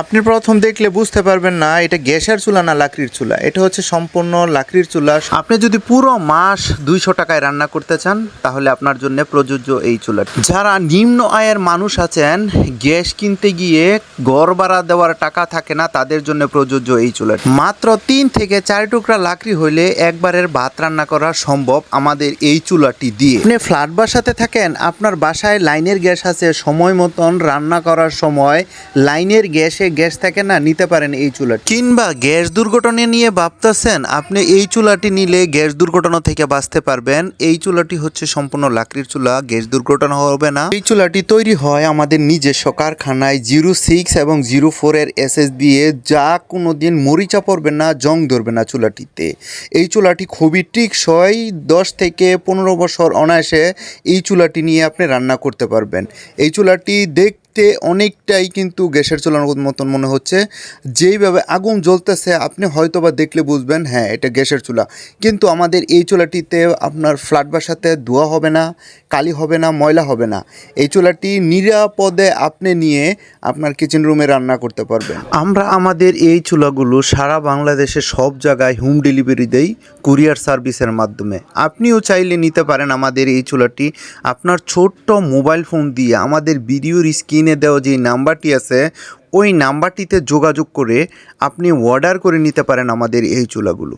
আপনি প্রথম দেখলে বুঝতে পারবেন না, এটা গ্যাসের চুলা না লাকড়ির চুলা। এটা হচ্ছে সম্পূর্ণ লাকড়ির চুলা। আপনি যদি পুরো মাস দুইশো টাকায় রান্না করতে চান, তাহলে আপনার জন্য প্রযোজ্য এই চুলা যারা নিম্ন আয়ের মানুষ আছেন, গ্যাস কিনতে গিয়ে ঘর ভাড়া দেওয়ার টাকা থাকে না, তাদের জন্য প্রযোজ্য এই চুলা মাত্র তিন থেকে চার টুকরা লাকড়ি হইলে একবারের ভাত রান্না করা সম্ভব আমাদের এই চুলাটি দিয়ে। আপনি ফ্ল্যাট বাসাতে থাকেন, আপনার বাসায় লাইনের গ্যাস আছে, সময় মতন রান্না করার সময় লাইনের গ্যাসে গ্যাস থাকে না নিতে পারেন এই চুলাটি। কিংবা গ্যাস দুর্ঘটনা নিয়ে ভাবতেছেন, আপনি এই চুলাটি নিলে গ্যাস দুর্ঘটনা থেকে বাঁচতে পারবেন। এই চুলাটি হচ্ছে সম্পূর্ণ লাকড়ির চুলা, গ্যাস দুর্ঘটনা হবে না। এই চুলাটি তৈরি হয় আমাদের নিজস্ব কারখানায় জিরো সিক্স এবং জিরো ফোরের এস দিয়ে যা কোনো দিন মরিচা পড়বে না, জং ধরবে না চুলাটিতে। এই চুলাটি খুবই টিকসই, দশ থেকে পনেরো বছর অনায়াসে এই চুলাটি নিয়ে আপনি রান্না করতে পারবেন। এই চুলাটি দেখতে অনেকটাই কিন্তু গ্যাসের চুলার মতন মনে হচ্ছে। যেইভাবে আগুন জ্বলতেছে, আপনি হয়তো বা দেখলে বুঝবেন হ্যাঁ এটা গ্যাসের চুলা। কিন্তু আমাদের এই চুলাটিতে আপনার ফ্ল্যাট বাসাতে ধোয়া হবে না, কালি হবে না, ময়লা হবে না। এই চুলাটি নিরাপদে আপনি নিয়ে আপনার কিচেন রুমে রান্না করতে পারবেন। আমরা আমাদের এই চুলাগুলো সারা বাংলাদেশে সব জায়গায় হোম ডেলিভারি দেই কুরিয়ার সার্ভিসের মাধ্যমে। আপনিও চাইলে নিতে পারেন আমাদের এই চুলাটি। আপনার ছোট্ট মোবাইল ফোন দিয়ে আমাদের ভিডিওর স্ক্রিনে দেওয়া যে নাম্বারটি আছে, ওই নাম্বারটিতে যোগাযোগ করে আপনি অর্ডার করে নিতে পারেন আমাদের এই চুলাগুলো।